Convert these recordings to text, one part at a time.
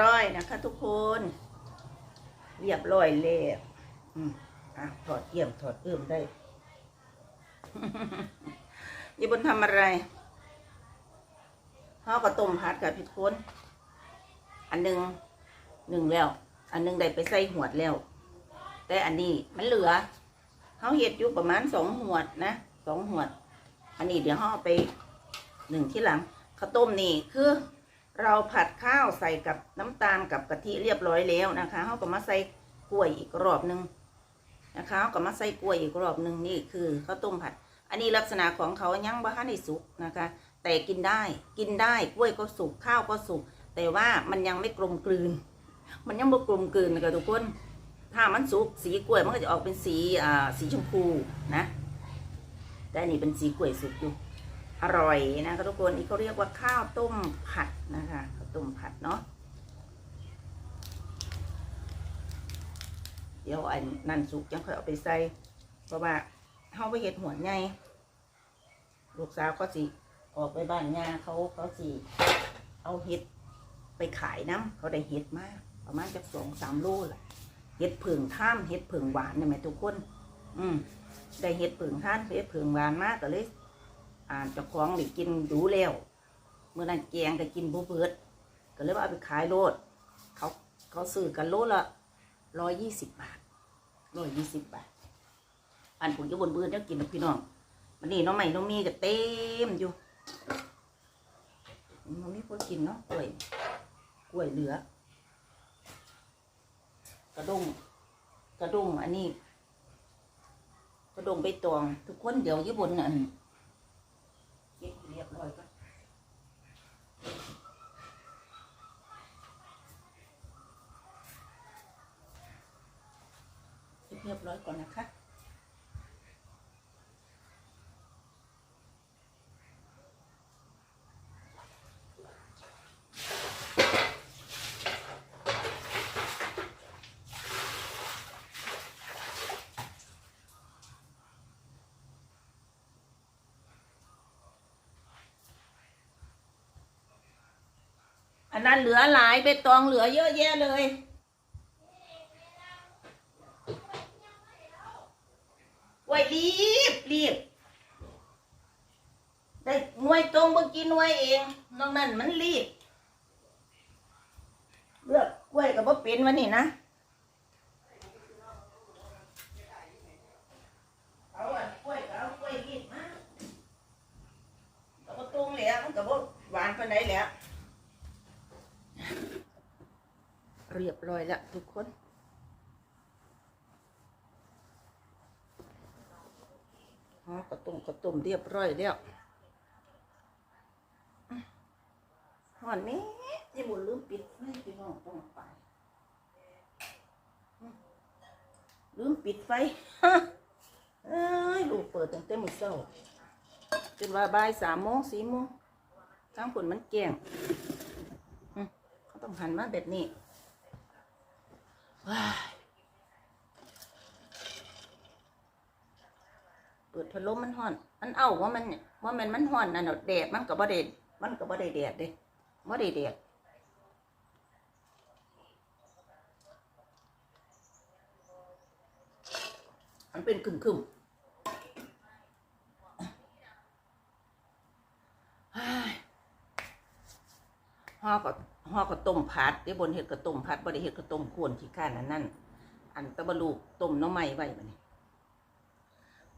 ร้อยนะคะ ทุกคนเรียบร้อยแล้วอืมอะถอดเอี่ยมถอดเอื้อมได้ยี่บนทำอะไรข้าวกับต้มผัดกับพี่คนอันหนึ่งหนึ่งแล้ว อันหนึ่งได้ไปใส่หวดแล้ว แต่อันนี้มันเหลือเขาเห็ดอยู่ประมาณสองหวดนะสองหวด อันนี้เดี๋ยวห่อไปหนึ่งที่หลังข้าวต้มนี่คือ เราผัดข้าวใส่กับน้ำตาลกับกะทิเรียบร้อยแล้วนะคะเขาก็มาใส่กล้วยอีกรอบหนึ่งนะคะเขาก็มาใส่กล้วยอีกรอบหนึ่งนี่คือข้าวต้มผัด อันนี้ลักษณะของเขายังบ่ทันได้สุกนะคะ แต่กินได้กินได้กล้วยก็สุกข้าวก็สุก แต่ว่ามันยังไม่กลมกลืน มันยังบ่กลมกลืนนะคะทุกคนถ้ามันสุกสีกล้วยมันก็จะออกเป็นสีอ่าสีชมพูนะ แต่อันนี้เป็นสีกล้วยสุกอยู่ อร่อยนะคะทุกคนนี่เขาเรียกว่าข้าวต้มผัดนะคะข้าวต้มผัดเนาะเดี๋ยวอันนั่นสุกยังค่อยเอาไปใส่เพราะว่าเฮาไปเห็ดหัวไงลูกสาวก็สิออกไปบ้านงาเขาเขาสิเอาเห็ดไปขายน้ำเขาได้เห็ดมากประมาณจะสองสามโลแหละเห็ดผึ่งท่ามเห็ดผึ่งหวานเนี่ยไหมทุกคน อืมได้เห็ดผึ่งท่านเห็ดผึ่งหวานมากก็เลย อ่าเจ้าของได้กินดูแล้วเมื่อนั้นแกงก็กินบุเบิดก็เลยว่าเอาไปขายโลด เขาเขาซื้อกันโลละร้อยยี่สิบบาทร้อยยี่สิบบาท อันผมจะบนเบือนจะกินนะพี่น้องมันนี่น้องใหม่น้องมีก็เต็มอยู่น้องมีคนกินเนาะกล้วยกล้วยเหลือ กระด้งกระด้งอันนี้ กระด้งใบตอง ทุกคนเดี๋ยวญี่ปุ่นอัน เก็บเรียบร้อยก่อนเก็บเรียบร้อยก่อนนะคะอันนั้นเหลือหลายใบตองเหลือเยอะแยะเลย ไว้รีบรีบได้หน่วยตรงเมื่อกี้หน่วยเองนอกนั้นมันรีบเลือกกล้วยกับว่าเป็นวันนี้นะเอาอันกล้วยเอากล้วยรีบมากับว่าตรงแล้วมันกับว่าหวานปานไหนแล้วเรียบร้อยแล้วทุกคน อกระตุ่มกระตุ่มเรียบร้อยแล้วหอนนี้ยี่บุญลืมปิดไฟพี่น้องต้องไปลืมปิดไฟเอ้ยลูกเปิดตั้งแต่มื้อเช้าจนว่าบ่ายสามโมงสี่โมงทั้งฝนมันแก่งเขาต้องหันมาแบบนี้ว้า เปิดพัดลมมันห่อน มันเอาว่ามันว่ามันมันห่อนนั่นเนาะแดดมันก็บ่ได้มันก็บ่ได้แดดเด้บ่ได้แดดมันเป็นคึมคึมห่อก็ห่อก็ต้มผัดที่บนเห็ดก็ต้มผัดบ่ได้เห็ดก็ต้มกวนขี้ข้านอันนั้นอันตะบลูกต้มน้ำไม้ไว้บัดนี้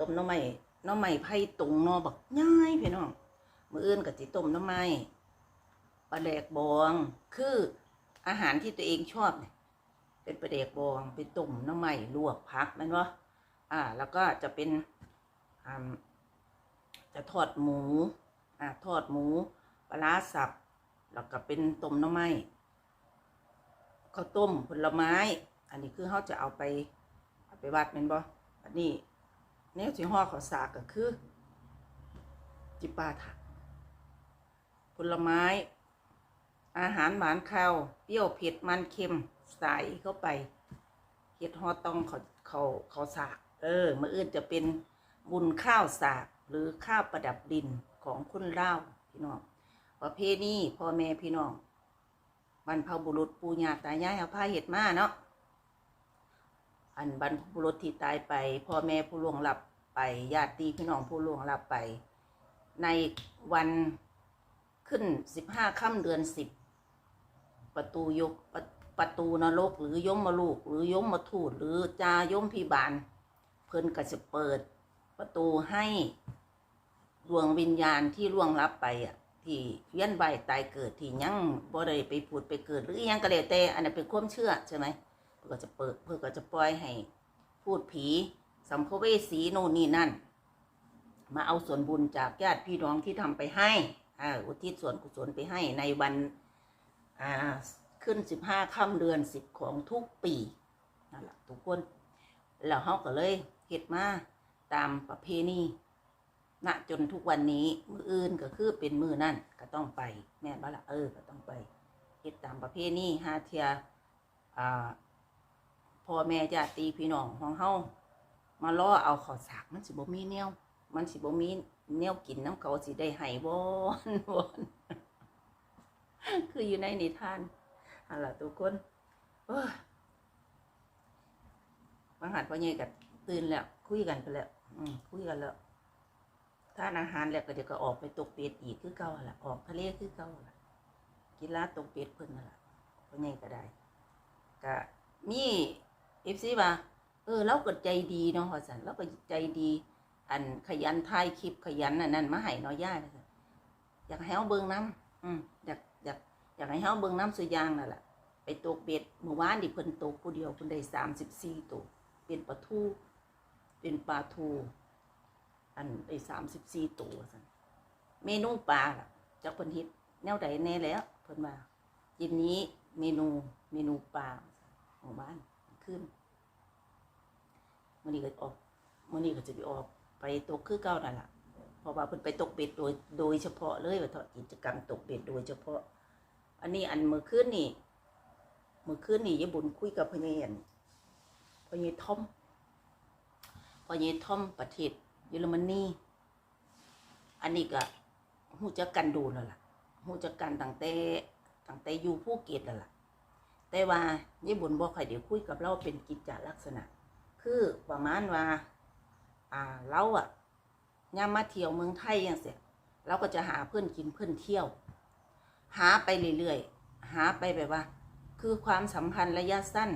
ต้มน้ำไม้น้ำไม้ไผ่ตรงนอบักง่ายพี่น้องมืออื่นก็สิต้มน้ำไม้ปลาแดกบอง คืออาหารที่ตัวเองชอบเนี่ยเป็นปลาแดกบองเป็นต้มน้ำไม้ลวกผักม่นบ่อ่า แล้วก็จะเป็นอ่าจะทอดหมูอ่าทอดหมูปลาสับแล้วก็เป็นต้มน้ำไม้ข้าวต้มผลไม้ อันนี้คือเขาจะเอาไปเอาไปวัดเป็นบ่อันนี้ เนี่ยที่ห่อข้าวสากก็คือ จิปาถะผลไม้ อาหารหวานข้าวเปรี้ยวเผ็ดมันเค็มใส่เข้าไปเฮ็ดห่อต้องเขาเขาเขาสาก เออมื่ออื่นจะเป็นบุญข้าวสากหรือข้าวประดับดินของคนเล่าพี่น้องประเพณีพ่อแม่พี่น้องมบรรพบุรุษปู่ย่าตายายเอาผ้าเห็ดมาเนาะ อันบรรพบุรุษที่ตายไป พ่อแม่ผู้ล่วงลับไปญาติพี่น้องผู้ล่วงลับไป ในวันขึ้นสิบห้าค่ำเดือนสิบประตูยกประประตูนรกหรือยมมาลูก หรือยมมาทูตหรือจายมพิบาล เพิ่นก็จะเปิด ประตูให้ดวงวิญญาณที่ล่วงลับไปอะที่เวียนว่ายตายเกิดที่ยังบ่ได้ไปผุดไปเกิด หรือยังก็แล้วแต่อันนั้นเป็นความเชื่อใช่ไหม เพื่อจะเปิดเพื่อก็จะปล่อยให้พูดผีสัมภเวสีโน่นนี่นั่น มาเอาส่วนบุญจากญาติพี่น้องที่ทำไปให้อ่าอุทิศส่วนกุศลไปให้ในวันอ่าขึ้นสิบห้าค่ำเดือนสิบของทุกปีนั่นแหละทุกคนแล้วเขาก็เลยเฮ็ดมาตามประเพณีณจนทุกวันนี้มืออื่นก็คือเป็นมือนั่นก็ต้องไป แม่นบ่ละเออก็ต้องไปเฮ็ดตามประเพณีหาเทียอ่า พ่อแม่ญาติพี่น้องของเฮามาล่อเอาข้าวสากมันสิบ่มีแนวมันสิบ่มีแนวกินน้ำเขาสิได้ให้บ่นบ่นคืออยู่ในนิทานอาล่ะทุกคนบางหัดพ่อใหญ่ก็ตื่นแล้ว คุยกันไปแล้วอืมคุยกันแล้วทานอาหารแล้วก็เดี๋ยวก็ออกไปตกเป็ดอีกคือเก่าหั่นล่ะออกทะเลคือเก่าหั่นล่ะกินลาตกเป็ดเพิ่นนั่นล่ะพ่อใหญ่ก็ได้ก็มี เอฟซีว่าเออเราก็ใจดีเนาะว่าสันเราก็ใจดี อันขยันถ่ายคลิปขยันอันนั้นมาให้นาะย่าว่าอยากให้เฮาเบิ่งน้ำอืมอยากอยากอยากให้เฮาเบิ่งน้ำสุยางนั่นแหละไปตกเบ็ดเมื่อวานนี่เพิ่นตกผู้เดียวเพิ่นได้34ตัวเป็นปลาทูเป็นปลาทูอันได้สามสิบสี่ตัวสันเมนูปลาล่ะจากเพิ่นฮ็ดแนวใดแน่แล้วเพิ่นว่าเย็นนี้เมนูเมนูปลาของบ้าน ขึ้นมื้อนี้ก็ออกมื้อนี้ก็จะไปออกไปตกคือเก่านั่นแหละเพราะว่าเพิ่นไปตกเบ็ดโดยโดยเฉพาะเลยว่าเถอะกิจกรรมตกเบ็ดโดยเฉพาะ อันนี้อันมื้อคืนนี่มื้อคืนนี่ยายบุญคุยกับพญายันพ่อเยทอมพ่อเยทอมประเทศเยอรมนีอันนี้ก็หูจักกันดูแล้วล่ะหูจักกันตั้งแต่ตั้งแต่อยู่ภูเก็ตแล้วล่ะ แต่ว่าญี่ปุ่นบอกใครเดี๋ยวคุยกับเราเป็นกิจจลักษณะ คือประมาณว่า อ่าเราอะย่ามมาเที่ยวเมืองไทยอย่างเสียเราก็จะหาเพื่อนกินเพื่อนเที่ยว หาไปเรื่อยๆหาไปแบบว่า คือความสัมพันธ์ระยะสั้น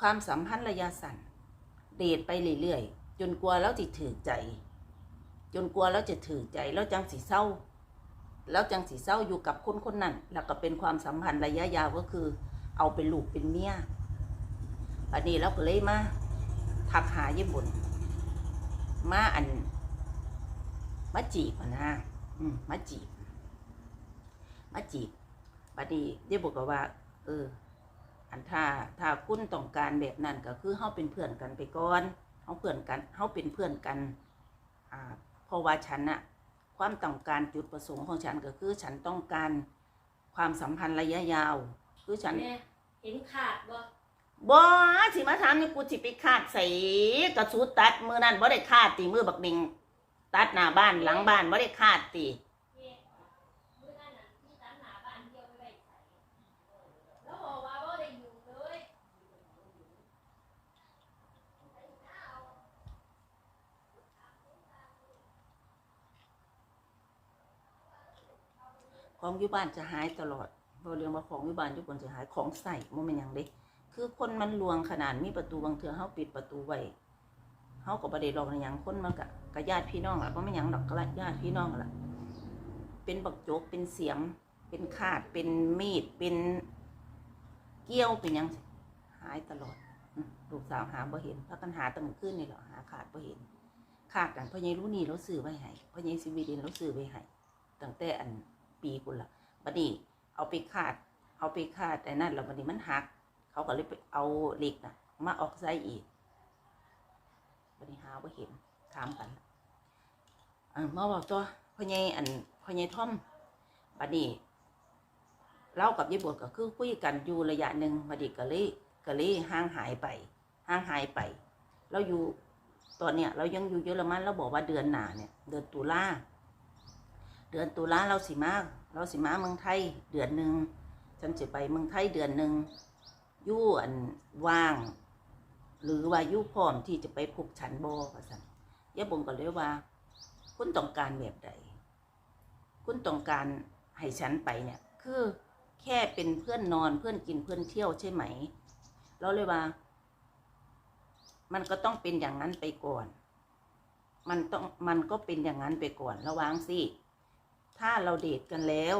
ความสัมพันธ์ระยะสั้น เดทไปเรื่อยๆจนกลัวแล้วจะถือใจ จนกลัวแล้วจะถือใจแล้วจังสีเศร้า แล้วจังสีเศร้าอยู่กับคนคนนั้นแล้วก็เป็นความสัมพันธ์ระยะยาวก็คือ เอาเป็นลูกเป็นเมียอันนี้เราก็เลยมาทักหาญี่ปุ่นมาอันมาจีบอะนะอืมมาจีบมาจีบบัดนี้ญี่ปุ่นก็ว่า เออ อันถ้าถ้าคุณต้องการแบบนั้นก็คือเฮาเป็นเพื่อนกันไปก่อนเฮาเพื่อนกันเฮาเป็นเพื่อนกันอ่าเพราะว่าฉันน่ะความต้องการจุดประสงค์ของฉันก็คือฉันต้องการความสัมพันธ์ระยะยาว คือฉันแม่เห็นขาดบ่บ่สิมาถามนี่กูสิไปคาดใส่กระสูตัดมือนั้นบ่ได้คาดติมือบักดิงตัดหน้าบ้านหลังบ้านบ่ได้คาดติแม่มื้อนั้นน่ะที่ตามหาบ้านเดียวไปไว้ใส่แล้วบอกว่าบ่ได้อยู่เลยของอยู่บ้านจะหายตลอด บ่เรื่องว่าของอยู่บ้านอยู่บนจะหายของใส่บ่แม่นยังเด้คือคนมันลวงขนาดมีประตูบางเทื่อเฮาปิดประตูไว้เฮาก็บ่ได้หลอกหยังคนมันก็ก็ญาติพี่น้องละบ่แม่นยังดอกก็ญาติพี่น้องละเป็นบักโจกเป็นเสียม เป็นขาดเป็นมีดเป็นเกี้ยวเป็นยังหายตลอดลูกสาวหาบ่เห็นพากันหาตั้งคืนนี่หละหาขาดบ่เห็นขาดกันพ่อใหญ่รู้นี่เราซื้อไว้ให้พ่อใหญ่สิวิดินเราซื้อไว้ให้ตั้งแต่อันปีกุนละบัดนี้ เอาไปขาด เอาไปขาดแต่นั่นแล้วบัดนี้มันหัก เขาก็เลยไปเอาเหล็กน่ะมาออกไซอีกบัดนี้หาบ่เห็นถามกันอันมาบอกตัวพ่อใหญ่อันพ่อใหญ่ท่อมบัดนี้เรากับยายบวชก็คือคุยกันอยู่ระยะหนึ่งบัดนี้ก็เลยก็เลยห่างหายไปห่างหายไป เราอยู่ตอนเนี้ยเรายังอยู่เยอรมันเราบอกว่าเดือนหนาเนี่ย เดือนตุลา เดือนตุลาเราสิมาเราสิมาเมืองไทย เดือนหนึ่งฉันจะไปเมืองไทยเดือนหนึ่งยู่อันว่าง หรือว่ายู่พร้อมที่จะไปพบฉันบ่ว่าซั่นยาบงก็เลยว่า คุณต้องการแบบใดคุณต้องการให้ฉันไปเนี่ย คือแค่เป็นเพื่อนนอนเพื่อนกินเพื่อนเที่ยวใช่ไหม เราเลยว่า มันก็ต้องเป็นอย่างนั้นไปก่อน มันต้องมันก็เป็นอย่างนั้นไปก่อนระวังสิ ถ้าเราเดทกันแล้ว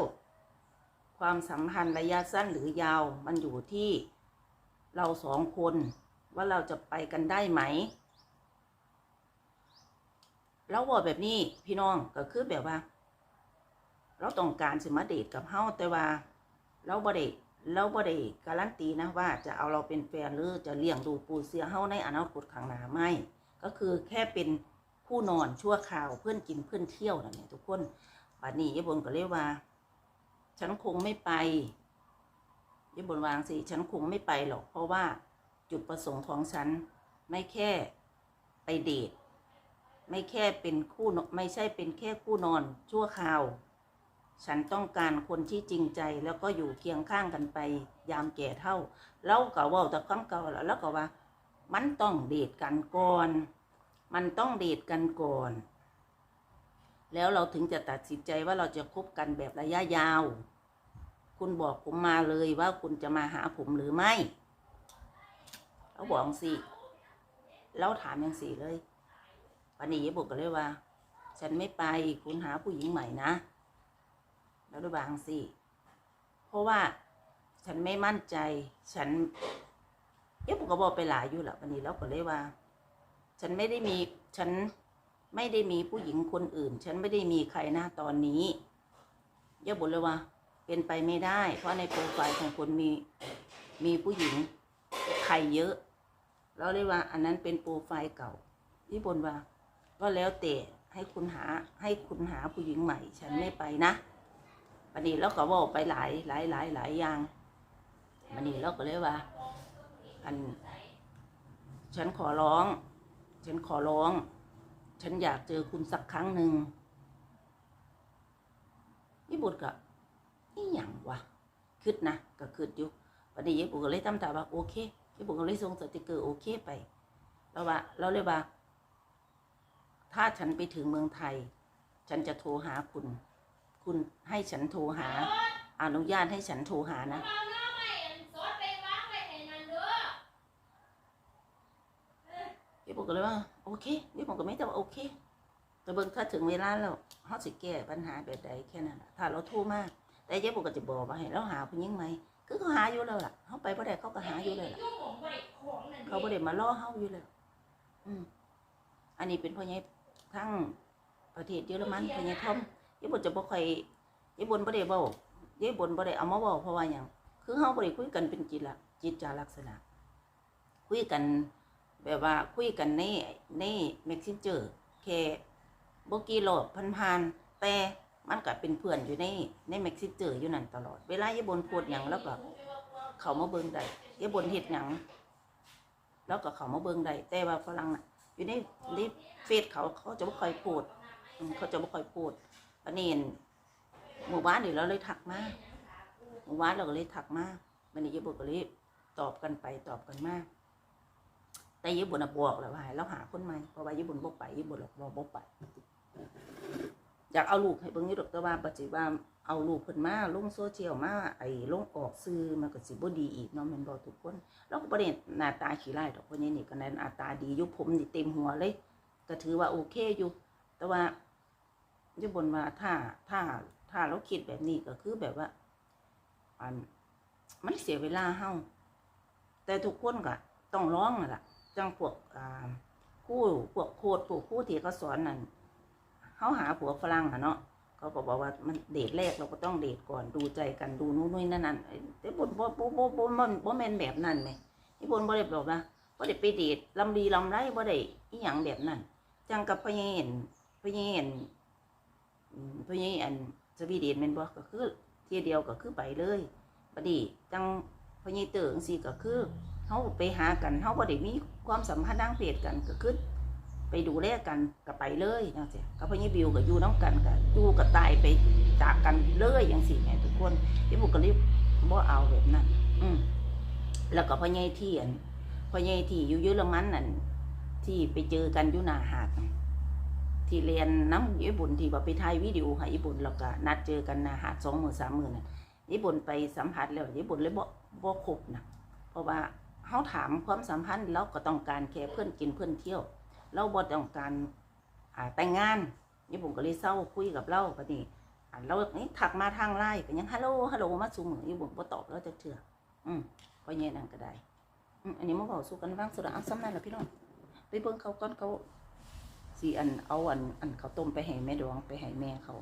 ความสัมพันธ์ระยะสั้นหรือยาวมันอยู่ที่เราสองคนว่าเราจะไปกันได้ไหมเราบอกแบบนี้พี่น้องก็คือแบบว่า เราต้องการสมาเดทกับเฮาแต่ว่า เราบ่ได้เราบ่ได้การันตีนะว่าจะเอาเราเป็นแฟนหรือจะเลี้ยงดูปูเสียเฮาในอนาคตข้างหน้าไม่ก็คือแค่เป็นผู้นอนชั่วคราวเพื่อนกินเพื่อนเที่ยวนั่นแหละทุกคน บัดนี้ยายบนก็เลยว่า ฉันคงไม่ไปยายบนวางสิฉันคงไม่ไปหรอกเพราะว่าจุดประสงค์ของฉันไม่แค่ไปเดทไม่แค่เป็นคู่นไม่ใช่เป็นแค่คู่นอนชั่วคราว ฉันต้องการคนที่จริงใจแล้วก็อยู่เคียงข้างกันไป ยามแก่เท่าเราก็เว่าแต่คำเก่าแล้วแล้วก็ว่า มันต้องเดทกันก่อน มันต้องเดทกันก่อน แล้วเราถึงจะตัดสินใจว่าเราจะคบกันแบบระยะยาว คุณบอกผมมาเลยว่าคุณจะมาหาผมหรือไม่เราบอกสิเราถามย่างสี่เลยวันนี้ยายบอกก็เลยว่า ฉันไม่ไปคุณหาผู้หญิงใหม่นะ แล้วด้วยบางสิเพราะว่าฉันไม่มั่นใจ ฉันเอ๊ะผมก็บอกไปหลายอยู่แหละวันนี้แล้วก็เลยว่า ฉันไม่ได้มีฉัน ไม่ได้มีผู้หญิงคนอื่น ฉันไม่ได้มีใครหนะตอนนี้เยอะบอกเลยว่าเป็นไปไม่ได้ เพราะในโปรไฟล์ของคุณมีมีผู้หญิงใครเยอะแล้วเลยว่า อันนั้นเป็นโปรไฟล์เก่าที่บนว่า ก็แล้วแต่ให้คุณหาให้คุณหาผู้หญิงใหม่ ฉันไม่ไปนะวันนี้เราก็บอกไปหลายหลายหลายหลายอย่างวันนี้เราก็เลยว่า อัน ฉันขอร้อง ฉันขอร้อง ฉันอยากเจอคุณสักครั้งหนึ่งยี่บุตรก็นี่หยังวะคิดนะก็คิดอยู่วันนี้ยี่บุตรก็เลยทำตาว่าโอเคยี่บุตรก็เลยส่งสติกเกอร์โอเคไปแล้วว่าเราเลยว่า ถ้าฉันไปถึงเมืองไทย ฉันจะโทรหาคุณ คุณให้ฉันโทรหา อนุญาตให้ฉันโทรหานะ เอาหน้าใหม่อันซอสไปวางไว้ให้นั่นเด้อ พี่ผมก็เลยว่าโอเคพี่ผมก็ไม่แต่ว่าโอเค แต่เบิ่งถ้าถึงเวลาแล้วเขาสิแก้ปัญหาแบบใดแค่นั้นถ้าเราโทรมาก แต่เจ๊ผมก็จะบอกว่าให้เราหาผู้หญิงไหมคือเขาหาอยู่แล้วล่ะเขาไปบ่ได้เขาก็หาอยู่เลยล่ะยุ่งของไว้ของนั่นเขาบ่ได้มาล่อเฮาอยู่แล้วอืมอันนี้เป็นพ่อใหญ่ทั้งประเทศเยอรมันพ่อใหญ่ทอมเจ๊บนจะบ่ค่อยเจ๊บนบ่ได้เว้าเจ๊บนบ่ได้เอามาเว้าเพราะว่าหยังคือเฮาบ่ได้คุยกันเป็นจิตละจิตจาลักษณะ คุยกัน แบบว่าคุยกันในในเม็กซิเจอร์แค่บกี่รอบพันๆแต่มันก็เป็นเพื่อนอยู่ในในเม็กซิเจอร์อยู่นั่นตลอด เวลายายบนพูดหยังแล้วก็ เขามาเบิ่งได้ยายบนเฮ็ดหยังแล้วก็เขามาเบิ่งได้แต่ว่าฝรั่งน่ะ อยู่ในในเฟซเขาเขาจะบ่ค่อยพูดเขาจะบ่ค่อยพูดอันนี้หมู่บ้านนี่เราเลยทักมาหมู่บ้านเราก็เลยทักมาวันนี้ยายบนก็เลยตอบกันไปตอบกันมา แต่ญี่ปุ่นน่ะบอกแล้วว่าให้เราหาคนใหม่เพราะว่าญี่ปุ่นบ่ไปญี่ปุ่นหรอกบ่บ่ไปอยากเอาลูกให้เบิ่งยู่ดอกแต่ว่าปัจจุบันเอาลูกเพิ่นมาลงโซเชียลมาไอ้ลงออกสื่อมันก็สิบ่ดีอีกเนาะแม่นบ่ทุกคนเราก็บ่ได้หน้าตาขี้ร้ายดอกเพราะนี่นี่ก็แน่นหน้าตาดียู่ผมนี่เต็มหัวเลย ก็ถือว่าโอเคอยู่ แต่ว่าญี่ปุ่นว่าถ้าถ้าถ้าเราคิดแบบนี้ก็คือแบบว่าอันมันเสียเวลาเฮาแต่ทุกคนก็ต้องร้องนั่นล่ะ จังพวกอ่าคู่พวกโคดพวกคู่ที่เขาสอนนั่นเขาหาผัวฝรั่งอะเนาะเขาก็บอกว่ามันเดทแรกเราก็ต้องเดทก่อนดูใจกันดูนู้นนี่นั่นนั่นแต่บนบ่บ่บ่บ่บ่บ่แมนแบบนั้นไหมที่บนบ่ได้บอกว่าบ่ได้ไปเดทลำดีลำไรบ่ได้อีหยังแบบนั้นจังกับพญเห็นพญเห็นพญาอันสวีเดนแมนบ่ก็คือเทียเดียวก็คือไปเลยบัดนี้จังพญาเต๋องซี่ก็คือ เขาไปหากันเขาบ่ได้มีความสัมพันธ์ทางเพศกันก็คือไปดูแลกันก็ไปเลยจังซี่กับพ่อยี่บิวก็อยู่น้ำกันก็อยู่ก็ตายไปจากกันเลยอย่างสิแม่ทุกคนที่บุกก็รีบบ่เอาแบบนั้นอืมแล้วก็พ่อใหญ่ที่อันพ่อใหญ่ที่อยู่เยอรมันนั่นที่ไปเจอกันอยู่นาหาดที่เรียนน้ำญี่ปุ่นที่ว่าไปถ่ายวิดีโอให้ญี่ปุ่นแล้วก็นัดเจอกันนาหาดสองหมื่นสามหมื่นน่ะญี่ปุ่นไปสัมผัสแล้วญี่ปุ่นเลยบ่บ่คบนะเพราะว่า เขาถามความสัมพันธ์เราก็ต้องการแค่เพื่อนกินเพื่อนเที่ยว เราบ่ต้องการแต่งงานญี่ปุ่นก็เลยเศร้าคุยกับเราก็นี่อ่าเรานี่ถักมาทางไลน์ก็ยังฮัลโหลฮัลโหลมาสู่มือญี่ปุ่นบ่ตอบเราจะเถื่ออืมพอแย่นั่นก็ได้อืมอันนี้มาบอกสู่กันฟังสุดเอาซ้ำนั่นแหละพี่น้องไปเบิ่งเขาก่อนเขาสิอันเอาอันอันเขาต้มไปให้แม่ดวงไปให้แม่เขา